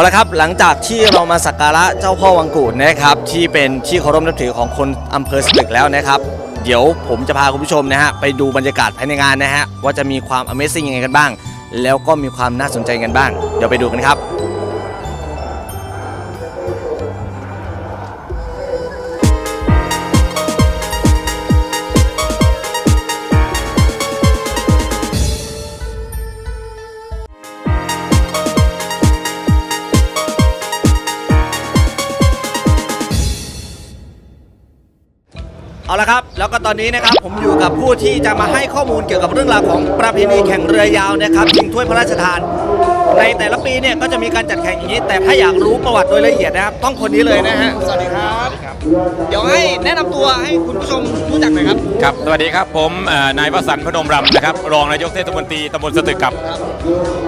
เอาละครับหลังจากที่เรามาสักการะเจ้าพ่อวังกูดนะครับ ที่เป็นที่เคารพนับถือของคนอำเภอสตึกแล้วนะครับ เดี๋ยวผมจะพาคุณผู้ชมนะฮะไปดูบรรยากาศภายในงานนะฮะว่าจะมีความ Amazing ยังไงกันบ้าง แล้วก็มีความน่าสนใจกันบ้าง เดี๋ยวไปดูกันครับ ละครับ แล้วก็ตอนนี้นะครับผมอยู่กับผู้ที่จะมาให้ข้อมูลเกี่ยวกับเรื่องราวของประเพณีแข่งเรือยาวนะครับชิงถ้วยพระราชทาน ในแต่ละปีเนี่ยก็จะมีการจัดแข่งอย่างนี้ แต่ถ้าอยากรู้ประวัติโดยละเอียดนะครับ ต้องคนนี้เลยนะฮะสวัสดีครับ เดี๋ยวให้แนะนำตัวให้คุณผู้ชมรู้จักหน่อยครับ ครับ สวัสดีครับ ผมเอ่อนายวสันต์พนมรำนะครับ รองนายกเทศมนตรีตำบลสตึกครับ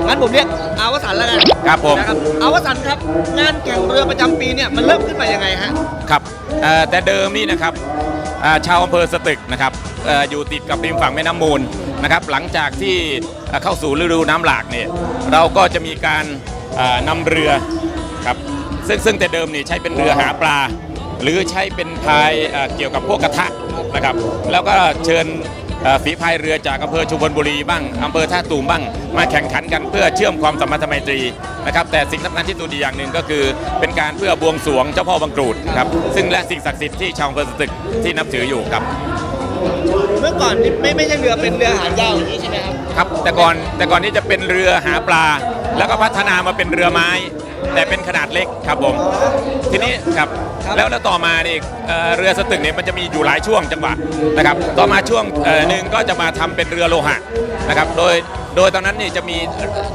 งั้นผมเรียกอาวสันต์แล้วกันครับผม นะครับอาวสันต์ครับ งานแข่งเรือประจำปีเนี่ยมันเริ่มขึ้นมายังไงฮะ ครับเอ่อแต่เดิมนี่นะครับอ่า ชาวอำเภอสตึกนะครับออยู่ติดกับริมฝั่งแม่น้ำมูลนะครับหลังจากที่เข้าสู่ฤดูน้ำหลากเนี่ยเราก็จะมีการนำเรือครับซึ่งซึ่งแต่เดิมนี่ใช้เป็นเรือหาปลา หรือใช้เป็นพายเกี่ยวกับพวกกระทะนะครับแล้วก็เชิญ ฝีพายเรือจากอำเภอชุมพลบุรีบ้างอำเภอท่าตูมบ้างมาแข่งขันกันเพื่อเชื่อมความสัมพันธไมตรีนะครับแต่สิ่งสำคัญที่สุดอีกอย่างหนึ่งก็คือ เป็นการเพื่อบวงสรวงเจ้าพ่อบังกรูดครับซึ่งและสิ่งศักดิ์สิทธิ์ที่ชาวอำเภอสตึกที่นับถืออยู่ครับเมื่อก่อนนี่ไม่ไม่ใช่เรือเป็นเรือหางยาวอย่างนี้ใช่ไหมครับครับแต่ก่อนแต่ก่อนนี้จะเป็นเรือหาปลา แล้วก็พัฒนามาเป็นเรือไม้ แต่เป็นขนาดเล็กครับผม ทีนี้ครับแล้วแล้วต่อมานี่เอ่อเรือสตึกเนี่ยมันจะมีอยู่หลายช่วงจังหวะนะครับ ต่อมาช่วงเอ่อหนึ่งก็จะมาทำเป็นเรือโลหะนะครับ โดยโดยตอนนั้นนี่จะมี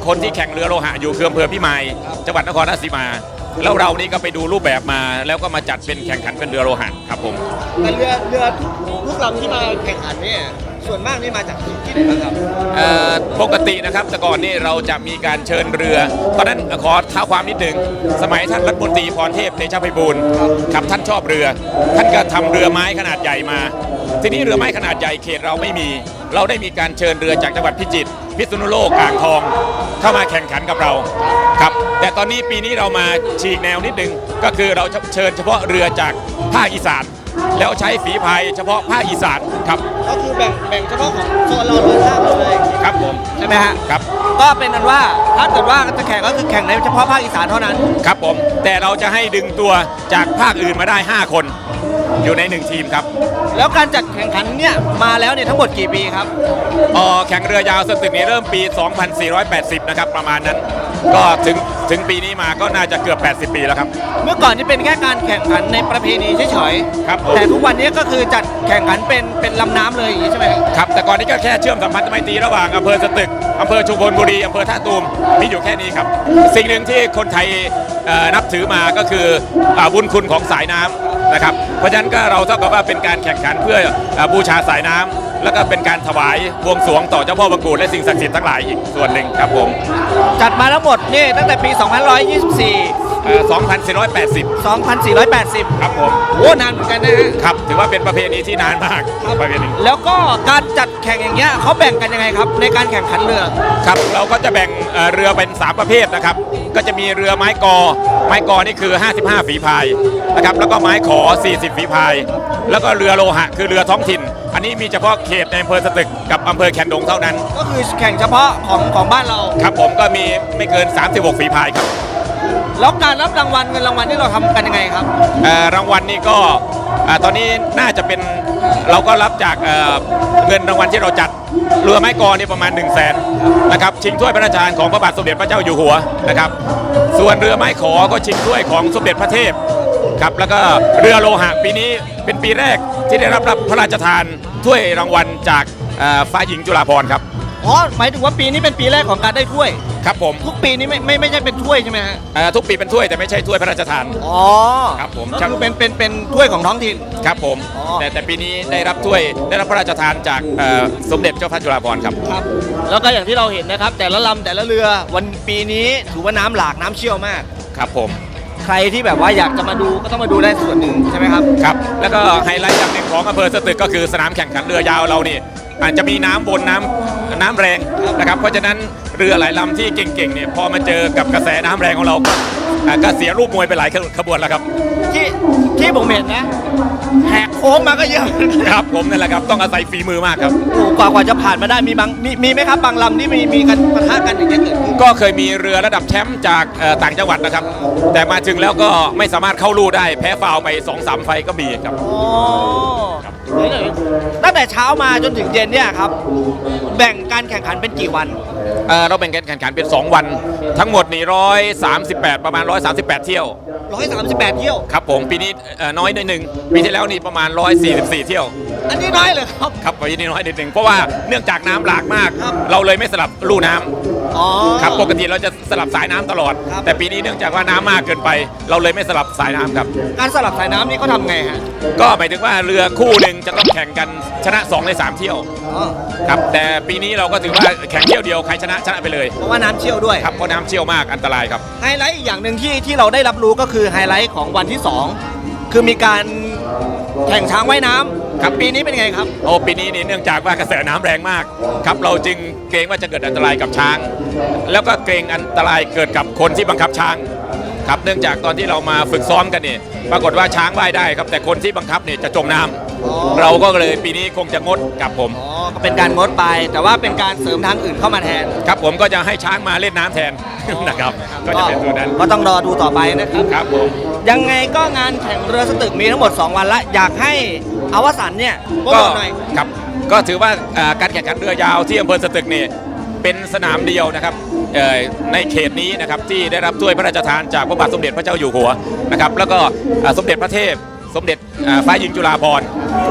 คนที่แข่งเรือโลหะอยู่คืออำเภอพิมายจังหวัดนครราชสีมา แล้วเรานี่ก็ไปดูรูปแบบมา แล้วก็มาจัดเป็นแข่งขันเป็นเรือโลหะครับผม แต่เรือเรือทุกทุกลำที่มาแข่งขันเนี่ย ส่วนมากนี่มาจากที่ไหนบ้างครับเอ่อปกตินะครับแต่ก่อนนี่เราจะมีการเชิญเรือ ตอนนั้นขอเท้าความนิดหนึ่งสมัยท่านรัฐมนตรีพรเทพเตชะไพบูลย์ครับท่านชอบเรือ ท่านก็ทำเรือไม้ขนาดใหญ่มา ทีนี้เรือไม้ขนาดใหญ่เขตเราไม่มี เราได้มีการเชิญเรือจากจังหวัดพิจิตรพิษณุโลกอ่างทอง เข้ามาแข่งขันกับเราครับแต่ตอนนี้ปีนี้เรามาฉีกแนวนิดหนึงก็คือเราเชิญเฉพาะเรือจากภาคอีสาน แล้วใช้ฝีพายเฉพาะภาคอีสานครับก็คือแบ่งแบ่งเฉพาะของโซนเราเรือข้ามเลยครับผมใช่ไหมฮะครับ ก็เป็นอันว่าถ้าเกิดว่าจะแข่งก็คือแข่งในเฉพาะภาคอีสานเท่านั้น ครับผมแต่เราจะให้ดึงตัวจากภาคอื่นมาได้ 5 คน อยู่ใน1ทีมครับแล้วการจัดแข่งขันเนี่ยมาแล้วเนี่ยทั้งหมดกี่ปีครับ เอ่อแข่งเรือยาวสตึกนี้เริ่มปี 2480 นะครับประมาณนั้น ก็ถึงถึงปีนี้มาก็น่าจะเกือบ 80 ปีแล้วครับ เมื่อก่อนนี่เป็นแค่การแข่งขันในประเพณีเฉยครับผมแต่ทุกวันนี้ก็คือจัดแข่งขันเป็นเป็นลำน้ำเลยอย่างนี้ใช่ไหมครับครับ แต่ก่อนนี้ก็แค่เชื่อมสัมพันธไมตรีระหว่างอำเภอสตึกอำเภอชุมพลบุรีอำเภอท่าตูมมีอยู่แค่นี้ครับ สิ่งหนึ่งที่คนไทยเอ่อนับถือมาก็คืออ่าบุญคุณของสายน้ำ นะครับ เพราะฉะนั้นก็เราเท่ากับว่าเป็นการแข่งขันเพื่ออ่าบูชาสายน้ำแล้วก็เป็นการถวายบวงสรวงต่อเจ้าพ่อบังกูดและสิ่งศักดิ์สิทธิ์ทั้งหลายอีกส่วนหนึ่งครับผม จัดมาทั้งหมดนี่ตั้งแต่ปี2524เอ่อ2480 2480 ครับผม โอ้ นานเหมือนกันนะฮะ ครับ ถือว่าเป็นประเพณีที่นานมากประเพณีแล้วก็การ จัดแข่งอย่างเงี้ยเขาแบ่งกันยังไงครับ ในการแข่งขันเรือ ครับเราก็จะแบ่งเอ่อเรือเป็น 3 ประเภทนะครับ ก็จะมีเรือไม้กอ ไม้กอนี่คือ 55 ฝีพายนะครับแล้วก็ไม้ขอ 40 ฝีพาย แล้วก็เรือโลหะคือเรือท้องถิ่น อันนี้มีเฉพาะเขตในอำเภอสตึกกับอำเภอแคนดงเท่านั้นก็คือแข่งเฉพาะของของบ้านเรา ครับผมก็มีไม่เกิน 36 ฝีพายครับ แล้วการรับรางวัลเงินรางวัลที่เราทำกันยังไงครับ เอ่อรางวัลนี่ก็อ่าตอนนี้น่าจะเป็นเราก็รับจากเอ่อเงินรางวัลที่เราจัดเรือไม้กอนี่ประมาณ1 0 0 0 0แสนนะครับชิงถ้วยพระราชทานของพระบาทสมเด็จพระเจ้าอยู่หัวนะครับ ส่วนเรือไม้ขอก็ชิงถ้วยของสมเด็จพระเทพครับแล้วก็เรือโลหะปีนี้เป็นปีแรกที่ได้รับรับพระราชทานถ้วยรางวัลจากเอ่อฟ้าหญิงจุฬาภรณ์ครับ อ๋อหมายถึงว่าปีนี้เป็นปีแรกของการได้ถ้วย ครับผมทุกปีนี้ไม่ไม่ไม่ใช่เป็นถ้วยใช่ไหมฮะเอ่อทุกปีเป็นถ้วยแต่ไม่ใช่ถ้วยพระราชทาน อ๋อครับผม ก็คือเป็นเป็นเป็นถ้วยของท้องถิ่น ครับผม อ๋อ แต่แต่ปีนี้ได้รับถ้วยได้รับพระราชทานจากเอ่อสมเด็จเจ้าพระจุฬาภรณ์ครับ ครับแล้วก็อย่างที่เราเห็นนะครับ แต่ละลำแต่ละเรือวันปีนี้ถือว่าน้ำหลากน้ำเชี่ยวมาก ครับผม ใครที่แบบว่าอยากจะมาดูก็ต้องมาดูได้ส่วนหนึ่งใช่ไหมครับ ครับ แล้วก็ไฮไลท์อย่างหนึ่งของอำเภอสตึกก็คือสนามแข่งขันเรือยาวเรานี่อาจจะมีน้ำบนน้ำน้ำแรงนะครับ เพราะฉะนั้น เรือหลายลำที่เก่งๆเนี่ยพอมาเจอกับกระแสน้ำแรงของเราก็อ่าก็เสียรูปมวยไปหลายขบวนแล้วครับ ที่ที่ผมเห็นนะแหกโค้งมาก็เยอะครับผมนั่นแหละครับต้องอาศัยฝีมือมากครับ โอ้กว่ากว่าจะผ่านมาได้มีบางมีมีไหมครับบางลำที่มีมีกันปะทะกันอย่างเงี้ยเกิดขึ้นก็เคยมีเรือระดับแชมป์จากเอ่อต่างจังหวัดนะครับ แต่มาถึงแล้วก็ไม่สามารถเข้าลู่ได้แพ้ฟาวล์ไป2อสามไฟก็มีครับ อ๋อ ตั้งแต่เช้ามาจนถึงเย็นเนี่ยครับ แบ่งการแข่งขันเป็นกี่วัน เอ่อเราแบ่งการแข่งขันเป็น 2 วัน ทั้งหมดนี่ร้อยสามสิบแปดประมาณ138เที่ยว 138 เที่ยว ครับผมปีนี้เอ่อน้อยนิดหนึ่งปีที่แล้วนี่ประมาณ144เที่ยว อันนี้น้อยเลยครับ ครับปีนี้น้อยนิดหนึ่งเพราะว่าเนื่องจากน้ำหลากมาก ครับ เราเลยไม่สลับลู่น้ำอ๋อ ครับปกติเราจะสลับสายน้ำตลอด ครับ แต่ปีนี้เนื่องจากว่าน้ำมากเกินไป เราเลยไม่สลับสายน้ำครับ การสลับสายน้ำนี่เขาทำไงฮะก็หมายถึงว่าเรือคู่หนึ่งจะต้องแข่งกันชนะ2ใน3เที่ยวอ๋อครับแต่ปีนี้เราก็ถือว่าแข่งเที่ยวเดียวใครชนะชนะไปเลยเพราะว่าน้ำเชี่ยวด้วย ครับเพราะน้ำเชี่ยวมากอันตรายครับ ไฮไลท์อีกอย่างหนึ่งที่ที่เราได้รับรู้ก็คือไฮไลท์ของวันที่2 คือมีการแข่งช้างว่ายน้ำครับปีนี้เป็นไงครับ โอ้ปีนี้นี่เนื่องจากว่ากระแสน้ำแรงมากครับ เราจึงเกรงว่าจะเกิดอันตรายกับช้าง แล้วก็เกรงอันตรายเกิดกับคนที่บังคับช้าง ครับเนื่องจากตอนที่เรามาฝึกซ้อมกันเนี่ยปรากฏว่าช้างว่ายได้ครับ แต่คนที่บังคับเนี่ยจะจมน้ำอ๋อ เราก็เลยปีนี้คงจะงดกับผม อ๋อก็เป็นการงดไป แต่ว่าเป็นการเสริมทางอื่นเข้ามาแทนครับผมก็จะให้ช้างมาเล่นน้ำแทน นะครับ ก็จะเป็นตัวนั้นก็ต้องรอดูต่อไปนะครับ ครับผม ยังไงก็งานแข่งเรือสตึกมีทั้งหมด 2 วันละ อยากให้อวสันต์เนี่ยโปรก็โมทหน่อย ครับก็ถือว่าอ่าการแข่งขันเรือยาวที่อำเภอสตึกเนี่ย เป็นสนามเดียวนะครับเอ่อในเขตนี้นะครับที่ได้รับถ้วยพระราชทานจากพระบาทสมเด็จพระเจ้าอยู่หัวนะครับแล้วก็อ่าสมเด็จพระเทพสมเด็จอ่าฟ้าหญิงจุฬาภรณ์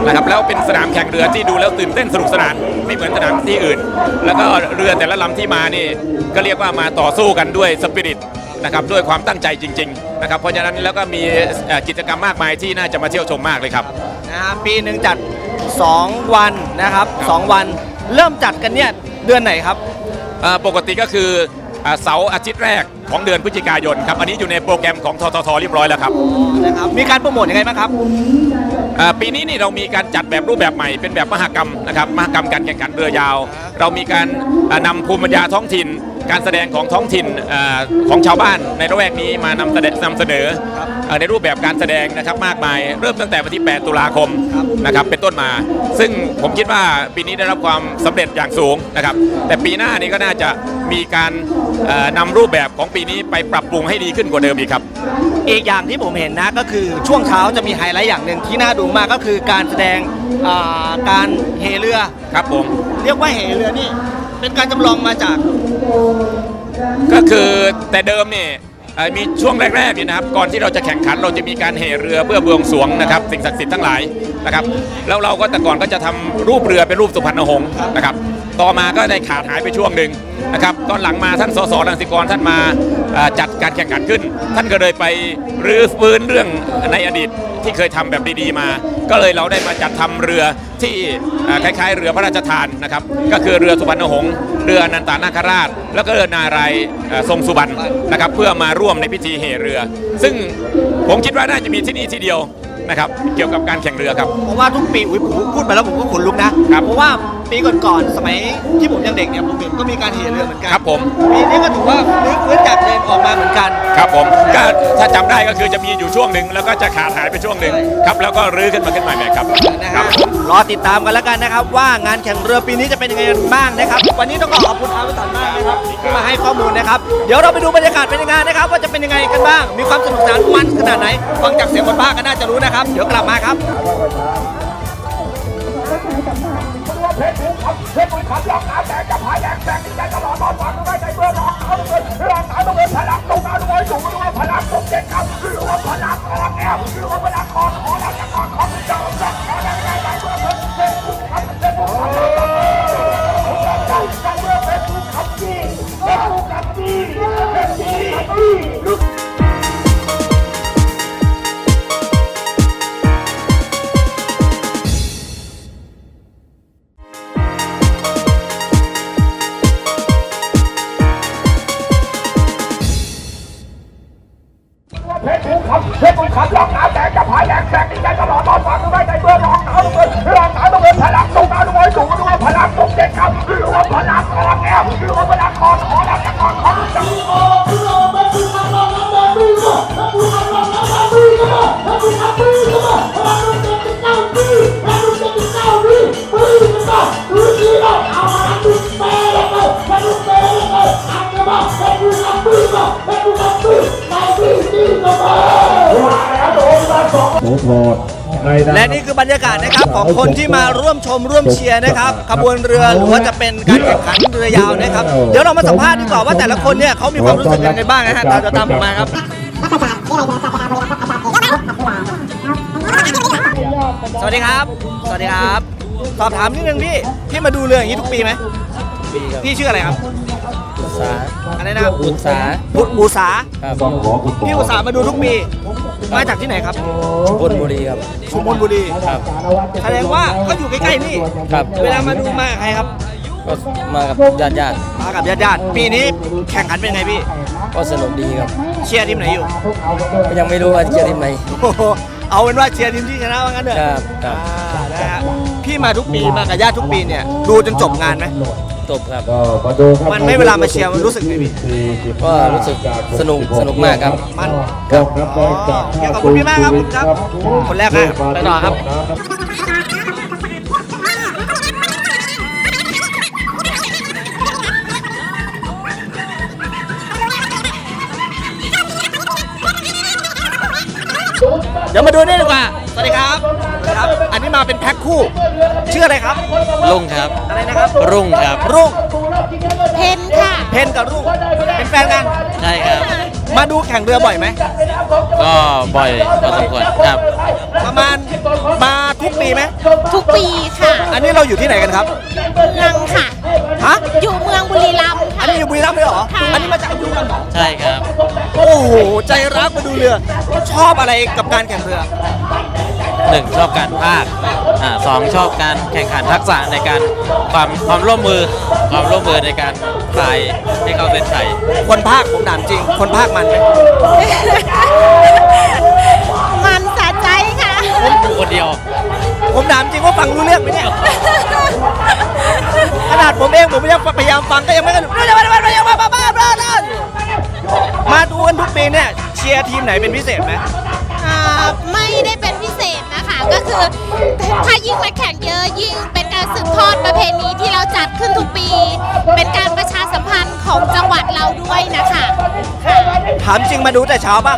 นะครับแล้วเป็นสนามแข่งเรือที่ดูแล้วตื่นเต้นสนุกสนานไม่เหมือนสนามที่อื่น แล้วก็เรือแต่ละลำที่มานี่ก็เรียกว่ามาต่อสู้กันด้วยสปิริตนะครับด้วยความตั้งใจจริงๆนะครับเพราะฉะนั้นแล้วก็มีเอ่อกิจกรรมมากมายที่น่าจะมาเที่ยวชมมากเลยครับนะฮะปีหนึ่งจัด 2 วันนะครับครับ 2 วันเริ่มจัดกันเนี่ยเดือนไหนครับเอ่อ ปกติก็คือเสาร์อาทิตย์แรกของเดือนพฤศจิกายนครับ อันนี้อยู่ในโปรแกรมของทททเรียบร้อยแล้วครับนะครับ มีการโปรโมทยังไงบ้างครับปีนี้นี่เรามีการจัดแบบรูปแบบใหม่เป็นแบบมหกรรมนะครับมหกรรมการแข่งขันเรือยาว เรามีการนำนำภูมิปัญญาท้องถิ่น การแสดงของท้องถิ่นอาของชาวบ้านในละแวกนี้มานำแสดงนำเสนออ่าในรูปแบบการแสดงนะครับมากมาย เริ่มตั้งแต่วันที่ 8 ตุลาคมนะครับเป็นต้นมา ซึ่งผมคิดว่าปีนี้ได้รับความสำเร็จอย่างสูงนะครับ แต่ปีหน้านี้ก็น่าจะมีการเอ่อนำรูปแบบของปีนี้ไปปรับปรุงให้ดีขึ้นกว่าเดิมอีกครับ อีกอย่างที่ผมเห็นนะก็คือช่วงเช้าจะมีไฮไลท์อย่างหนึ่งที่น่าดูมากก็คือการแสดงอ่าการเฮเรือครับผมเรียกว่าเฮเรือนี่ เป็นการจำลองมาจาก ก็คือแต่เดิมเนี่ยเอ่อมีช่วงแรกๆเนี่ยนะครับก่อนที่เราจะแข่งขันเราจะมีการแห่เรือเพื่อบวงสรวงนะครับสิ่งศักดิ์สิทธิ์ทั้งหลายนะครับแล้วเราก็แต่ก่อนก็จะทำรูปเรือเป็นรูปสุพรรณหงษ์นะครับ ต่อมาก็ได้ขาดหายไปช่วงหนึ่งนะครับตอนหลังมาท่านสสรังสิกรท่านมาเอ่อจัดการแข่งขันขึ้น ท่านก็เลยไปรื้อฟื้นเรื่องในอดีตที่เคยทำแบบดีๆมา ก็เลยเราได้มาจัดทำเรือที่เอ่อคล้ายๆ เรือพระราชทานนะครับ ก็คือเรือสุพรรณหงษ์เรืออนันตานาคราช แล้วก็เรือนารายณ์เอ่อทรงสุบรรณนะครับ เพื่อมาร่วมในพิธีเหเรือ ซึ่งผมคิดว่าน่าจะมีที่นี่ที่เดียวนะครับ เกี่ยวกับการแข่งเรือครับเพราะว่าทุกปีอุ้ยผมพูดไปแล้วผมก็ขนลุกนะครับเพราะว่าปีก่อนๆสมัยที่ผมยังเด็กเนี่ยผมเห็นก็มีการเฮเรือเหมือนกันครับผมปีนี้ก็ถือว่าฟื้นฟื้นจากเดิมออกมาเหมือนกัน ครับผมก็ถ้าจำได้ก็คือจะมีอยู่ช่วงหนึ่งแล้วก็จะขาดหายไปช่วงหนึ่งครับแล้วก็รื้อขึ้นมาขึ้นใหม่ครับนะครัฮะบผมรอติดตามกันแล้วกันนะครับ ว่างานแข่งเรือปีนี้จะเป็นยังไงกันบ้างนะครับ วันนี้ต้องขอขอบคุณอาวิสันมากนะครับที่มาให้ข้อมูลนะครับ เดี๋ยวเราไปดูบรรยากาศเป็นยังไงนะครับ ว่าจะเป็นยังไงกันบ้าง มีความสนุกสนานมันขนาดไหนฟังจากเสียงบนภาคก็น่าจะรู้นะครับ เดี๋ยวกลับมาครับ เพชรภูขับเพชรภูขับล็อกขาแตกจะพายแดงแดงดีใจตลอดนอนฝันไม่ใจเมื่อร้องเอาเงินร้องขายต้องเงินพลังตรงนั้นรวยสูงรวยพลังตรงเจ็ดครับรวมพลังคอแก้วรวมพลังคอขอแล้ว และนี่คือบรรยากาศนะครับของคนที่มาร่วมชมร่วมเชียร์นะครับขบวนเรือหรือว่าจะเป็นการแข่งขันเรือยาวนะครับ เดี๋ยวเรามาสัมภาษณ์ดีกว่าว่าแต่ละคนเนี่ยเขามีความรู้สึกยังไงบ้างนะฮะตามจะตามผมมาครับ สวัสดีครับ สวัสดีครับ สอบถามนิดนึงพี่ พี่มาดูเรืออย่างนี้ทุกปีไหมพี่ชื่ออะไรครับ อุตสาหอะไรนะครับอุตสาหอุอุสาครับต้องขอคุณพี่อุตสามาดูทุกปี มาจากที่ไหนครับชลบุรีครับชุมพลบุรี ครับ แสดงว่าก็อยู่ใกล้ๆนี่ ครับ เวลามาดูมากับใครครับ ก็มากับญาติญาติมากับญาติๆปีนี้แข่งขันเป็นไงพี่ ๆก็สนุกดีครับ เชียร์ทีมไหนอยู่ ก็ยังไม่รู้ว่าจะทีมไหน โอ้โห เอาเป็นว่าเชียร์ทีมที่ชนะว่างั้นเถอะครับครับ อ่านะฮะพี่มาทุกปีมากับญาติทุกปีเนี่ย ดูจนจบงานไหม จบครับก็มาดูครับมันไม่เวลามาเชียร์มันรู้สึกไงพี่ก็รู้สึกสนุกสนุกมากครับ มันครับครับได้จากโอเคขอบคุณพี่มากครับคุณครับคนแรกนะไปต่อครับ ดี๋ยวมาดูนี่ดีกว่า สวัสดีครับสวัสดีครับ อันนี้มาเป็นแพ็คคู่ ชื่ออะไรครับรุ่งครับ อะไรนะครับ รุ่งครับ รุ่ง เพนค่ะ เพนกับรุ่ง เป็นแฟนกัน ใช่ครับ มาดูแข่งเรือบ่อยไหม ก็บ่อยพอสมควรครับ ประมาณมาทุกปีไหม ทุกปีค่ะ อันนี้เราอยู่ที่ไหนกันครับนังค่ะ ฮะ อยู่เมืองบุรีรัมย์อัค่ะ นนี้อยู่บุรีรัมย์เลยเหรอ ค่ะ อันนี้มาจากยุกันเหรอ ใช่ครับ โอ้โห ใจรักมาดูเรือ ชอบอะไรกับการแข่งเรือ หนึ่งชอบการภาคอ่าสองชอบการแข่งขันทักษะในการความความร่วมมือความร่วมมือในการพายให้เข้าเส้นชัยคนภาคผมถามจริง คนภาคมันไหมมันสะใจค่ะ ผมอยู่คนเดียว ผมถามจริงว่าฟังรู้เรื่องไหมเนี่ย ขนาดผมเองผมยังพยายามฟังก็ยังไม่กันมาดูกันทุกปีเนี่ยเชียร์ทีมไหนเป็นพิเศษไหม อ่าไม่ได้เป็น ก็คือถ้ายิ่งนักแข่งเยอะยิ่งเป็นการสืบทอดประเพณีที่เราจัดขึ้นทุกปี เป็นการประชาสัมพันธ์ของจังหวัดเราด้วยนะคะค่ะถามจริงมาดูแต่เช้าป่ะ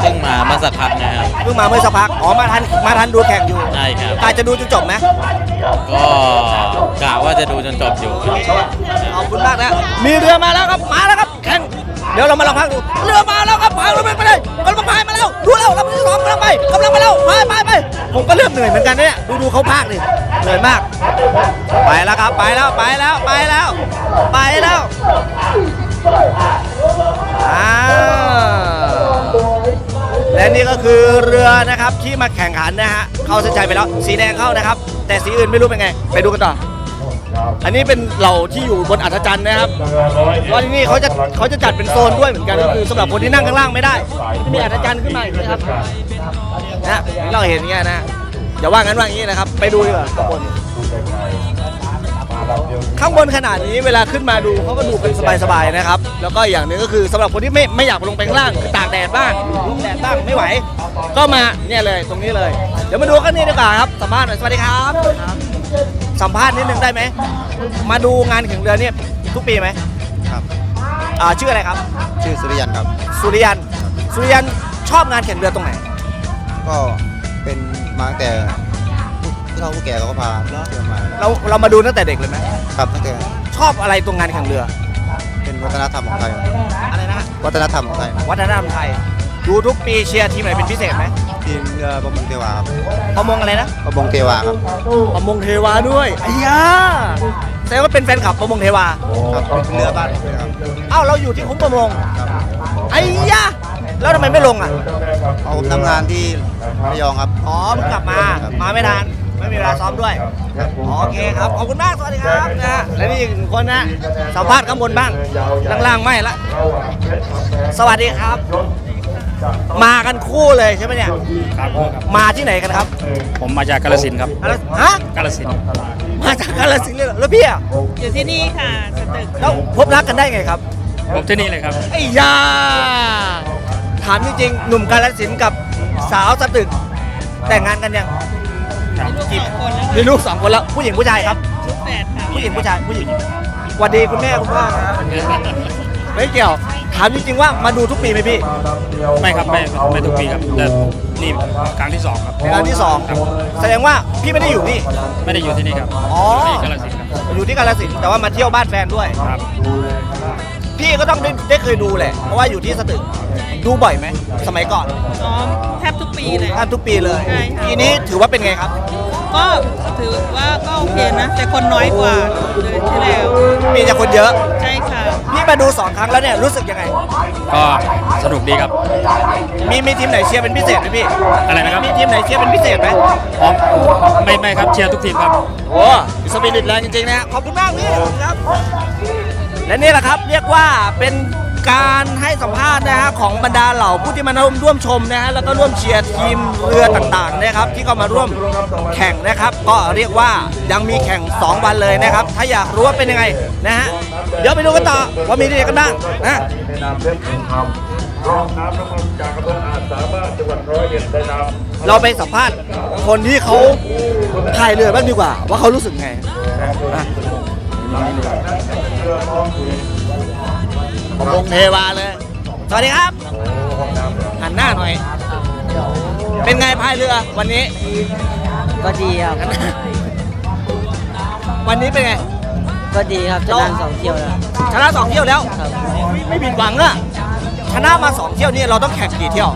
เพิ่งมามาสักพักนะครับเพิ่งมาเมื่อสักพักอ๋อมาทันมาทันดูแข่งอยู่ใช่ครับกาจะดูจนจบไหมก็กะว่าจะดูจนจบอยู่ขอบคุณมากนะมีเรือมาแล้วครับมาแล้วครับแข่ง เดี๋ยวเรามาลองพักดูเรือมาแล้วครับพายเรือไปเลยกำลังพายมาแล้วดูแล้วลำที่สองกำลังไปกำลังไปแล้วพายพายไปผมก็เริ่มเหนื่อยเหมือนกันเนี่ยดูดูเขาพากดิเหนื่อยมาก ไปแล้วครับไปแล้วไปแล้วไปแล้ว ไปแล้วอ่าและนี่ก็คือเรือนะครับที่มาแข่งขันนะฮะเข้าเส้นชัยไปแล้ว สีแดงเข้านะครับ แต่สีอื่นไม่รู้เป็นไง ไปดูกันต่อ อันนี้เป็นเหล่าที่อยู่บนอัศจรรย์นะครับว่าที่นี่เขาจะเขาจะจัดเป็นโซนด้วยเหมือนกันก็คือสำหรับคนที่นั่งข้างล่างไม่ได้จะมีอัศจรรย์ขึ้นมาอีกนะครับนะที่เราเห็นอย่างเงี้ยนะอย่าว่างั้นว่าอย่างนี้นะครับ ไปดูดีกว่าข้างบนข้างบนขนาดนี้เวลาขึ้นมาดูเขาก็ดูเป็นสบายๆนะครับ แล้วก็อย่างหนึ่งก็คือสำหรับคนที่ไม่ไม่อยากลงไปข้างล่างคือตากแดดบ้างลุกแดดบ้างไม่ไหว ก็มาเนี่ยเลยตรงนี้เลย เดี๋ยวมาดูกันนี่ดีกว่าครับสัมภาษณ์หน่อยสวัสดีครับ สัมภาษณ์นิดนึงได้ไหม มาดูงานแข่งเรือเนี่ยทุกปีไหมครับอ่าชื่ออะไรครับ ชื่อสุริยันครับ สุริยัน สุริยันชอบงานแข่งเรือตรงไหน ก็เป็นมาตั้งแต่ผู้เฒ่าผู้แก่เขาก็พาเที่ยวมาเราเรามาดูตั้งแต่เด็กเลยไหมครับตั้งแต่ชอบอะไรตรงงานแข่งเรือ เป็นวัฒนธรรมของไทย อะไรนะฮะวัฒนธรรมของไทย วัฒนธรรมไทย ดูทุกปีเชียร์ทีมไหนเป็นพิเศษไหมทีมเรือประมงเทวาครับประมงอะไรนะประมงเทวาครับประมงเทวาด้วยไอ้ยาแสดงว่าเป็นแฟนคลับประมงเทวาครับเป็นเรือบ้านผมเลยครับเอ้าเราอยู่ที่คุ้มประมงครับไอ้ยาแล้วทำไมไม่ลงอะเอาผมทำงานที่ระยองครับอ๋อเพิ่งกลับมามาไม่ทันไม่มีเวลาซ้อมด้วยโอเคครับขอบคุณมากสวัสดีครับนะฮะและนี่อีกหนึ่งคนนะสัมภาษณ์ข้างบนบ้างล่างๆไม่ละสวัสดีครับ มากันคู่เลยใช่ไหมเนี่ย ครับมาที่ไหนกันครับ ผมมาจากกาลสินธุ์ครับอะไรฮะ กาลสินธุ์มาจากกาฬสินธุ์เลยเหรอแล้วพี่อะอยู่ที่นี่ค่ะสตึกแล้วพบรักกันได้ไงครับ ผมที่นี่เลยครับ ไอ้ยา ถามจริงๆหนุ่มกาฬสินธุ์กับสาวสตึก แต่งงานกันยังลูกสองคนแล้วมีลูกสองคนแล้วผู้หญิงผู้ชายครับลูกแฝดค่ะผู้หญิงผู้ชายผู้หญิงสวัสดีคุณแม่คุณพ่อนะครับไม่เกี่ยว ถามจริงๆว่ามาดูทุกปีไหมพี่ ไม่ครับไม่ไม่ทุกปีครับแต่นี่ครั้งที่สองครับเป็นครั้งที่สองครับแสดงว่าพี่ไม่ได้อยู่นี่ ไม่ได้อยู่ที่นี่ครับอ๋อที่กาลสินธุ์ครับ อยู่ที่กาฬสินธุ์แต่ว่ามาเที่ยวบ้านแฟนด้วย ครับ พี่ก็ต้องได้ได้เคยดูแหละ เพราะว่าอยู่ที่สตึก ดูบ่อยไหม สมัยก่อนซ้อมแทบทุกปีเลยแทบทุกปีเลย ใช่ค่ะ ปีนี้ถือว่าเป็นไงครับ ก็ถือว่าก็โอเคนะ แต่คนน้อยกว่าเดือนที่แล้ว มีแต่คนเยอะ ใช่ค่ะ พี่มาดูสองครั้งแล้วเนี่ยรู้สึกยังไง ก็สนุกดีครับ มีมีทีมไหนเชียร์เป็นพิเศษไหมพี่อะไรนะครับ มีทีมไหนเชียร์เป็นพิเศษไหมอ๋อไม่ไม่ครับเชียร์ทุกทีมครับโอ้สปิริตแรงจริงๆนะฮะขอบคุณมากพี่ขอบคุณครับ และนี่แหละครับเรียกว่าเป็น การให้สัมภาษณ์นะฮะของบรรดาเหล่าผู้ที่มาร่วมร่วมชมนะฮะแล้วก็ร่วมเชียร์ทีมเรือต่างๆนะครับที่เข้ามาร่วมแข่งนะครับ ก็เรียกว่ายังมีแข่ง 2 วันเลยนะครับ ถ้าอยากรู้ว่าเป็นยังไงนะฮะเดี๋ยวไปดูกันต่อว่ามีที่ไหนกันบ้างนะเรองน้ำน้ำมันจากอำเภออาจสามารถจังหวัดร้อยเอ็ดได้นำเราไปสัมภาษณ์คนที่เขาพายเรือบ้างดีกว่า ว่าเขารู้สึกไงนะ วงเทวาเลย สวัสดีครับ หันหน้าหน่อย เป็นไงพายเรือวันนี้ ก็ดีครับ วันนี้เป็นไง ก็ดีครับจะนั่งสองเที่ยวแล้วชนะสองเที่ยวแล้วครับไม่ไม่ผิดหวังอะชนะมาสองเที่ยวนี่เราต้องแข่งกี่เที่ยว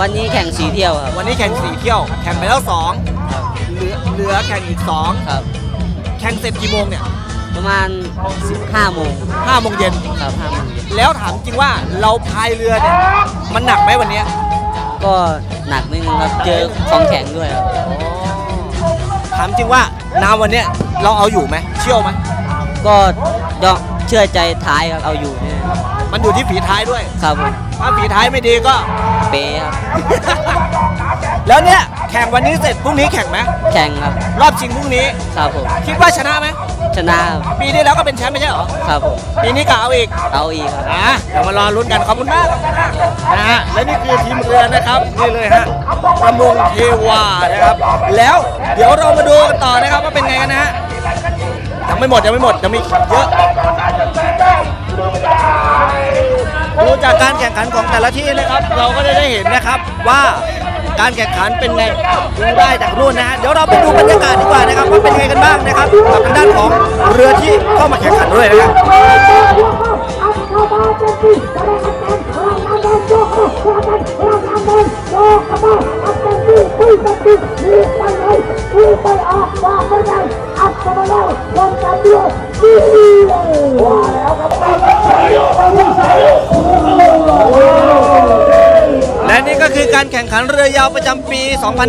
วันนี้แข่งสีเที่ยวครับ วันนี้แข่งสี่เที่ยว แข่งไปแล้วสองเหลือเหลือแข่งอีกสองครับ แข่งเสร็จกี่โมงเนี่ย ประมาณ 15โมงห้าโมงเย็น ครับ5โมงเย็นแล้วถามจริงว่าเราพายเรือเนี่ยมันหนักไหมวันเนี้ยก็หนักนิดนึงครับเจอของแข็งด้วยครับถามจริงว่าน้ำวันเนี้ยเราเอาอยู่ไหมเชี่ยวไหมก็ยอมเชื่อใจท้ายครับเอาอยู่เนี่ยมันอยู่ที่ฝีท้ายด้วย ครับผมถ้าฝีท้ายไม่ดีก็ เป๊ครับแล้วเนี่ยแข่งวันนี้เสร็จพรุ่งนี้แข่งไหมแข่งครับรอบชิงพรุ่งนี้ ครับผมคิดว่าชนะไหม ชนะครับปีที่แล้วก็เป็นแชมป์ไม่ใช่เหรอ ครับผมปีนี้กะเอาอีก เอาอีกครับ อะเดี๋ยวมารอลุ้นกันขอบคุณมากนะฮะและนี่คือทีมเรือนะครับนี่เลยฮะประมงเทวานะครับ แล้วเดี๋ยวเรามาดูกันต่อนะครับว่าเป็นไงกันนะฮะยังไม่หมดยังไม่หมดยังมีเยอะดูจากการแข่งขันของแต่ละที่นะครับ เราก็จะได้เห็นนะครับว่า การแข่งขันเป็นไงดูได้จากนู่นนะฮะเดี๋ยวเราไปดูบรรยากาศดีกว่านะครับว่าเป็นไงกันบ้างนะครับกับทางด้านของเรือที่เข้ามาแข่งขันด้วยนะครับและ นี่ก็คือการแข่งขันเรือยาวประจำปี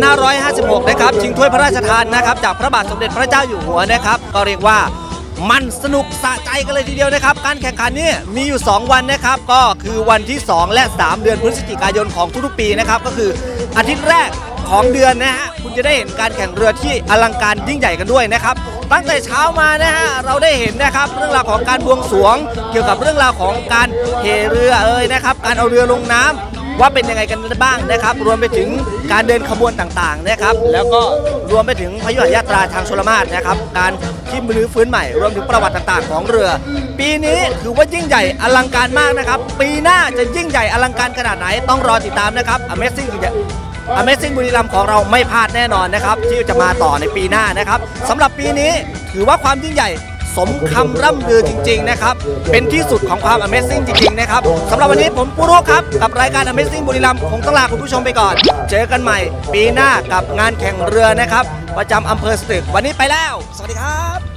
2556 นะครับ ชิงถ้วยพระราชทานนะครับ จากพระบาทสมเด็จพระเจ้าอยู่หัวนะครับ ก็เรียกว่ามันสนุกสะใจกันเลยทีเดียวนะครับ การแข่งขันนี้มีอยู่ 2 วันนะครับ ก็คือวันที่ 2 และ 3 เดือนพฤศจิกายนของทุกๆปีนะครับ ก็คืออาทิตย์แรกของเดือนนะฮะคุณจะได้เห็นการแข่งเรือที่อลังการยิ่งใหญ่กันด้วยนะครับ ตั้งแต่เช้ามานะฮะเราได้เห็นนะครับเรื่องราวของการบวงสรวง เกี่ยวกับเรื่องราวของการเทเรือเอ่ยนะครับ การเอาเรือลงน้ำ ว่าเป็นยังไงกันบ้างนะครับ รวมไปถึงการเดินขบวนต่างๆนะครับ แล้วก็รวมไปถึงพยุหยาตราทางชลมาศนะครับ การที่มือฟื้นใหม่ รวมถึงประวัติต่างๆ ของเรือ ปีนี้ถือว่ายิ่งใหญ่อลังการมากนะครับ ปีหน้าจะยิ่งใหญ่อลังการขนาดไหนต้องรอติดตามนะครับ Amazing อ Amazing บุรีรัมย์ของเราไม่พลาดแน่นอนนะครับ ที่จะมาต่อในปีหน้านะครับสำหรับปีนี้ถือว่าความยิ่งใหญ่ สมคำร่ำลือจริง ๆ นะครับ เป็นที่สุดของความ Amazing จริง ๆ นะครับสำหรับวันนี้ผมปูโรครับ กับรายการ Amazing บุรีรัมย์คงต้องลาคุณผู้ชมไปก่อน เจอกันใหม่ปีหน้ากับงานแข่งเรือนะครับ ประจำอำเภอสตึก วันนี้ไปแล้ว สวัสดีครับ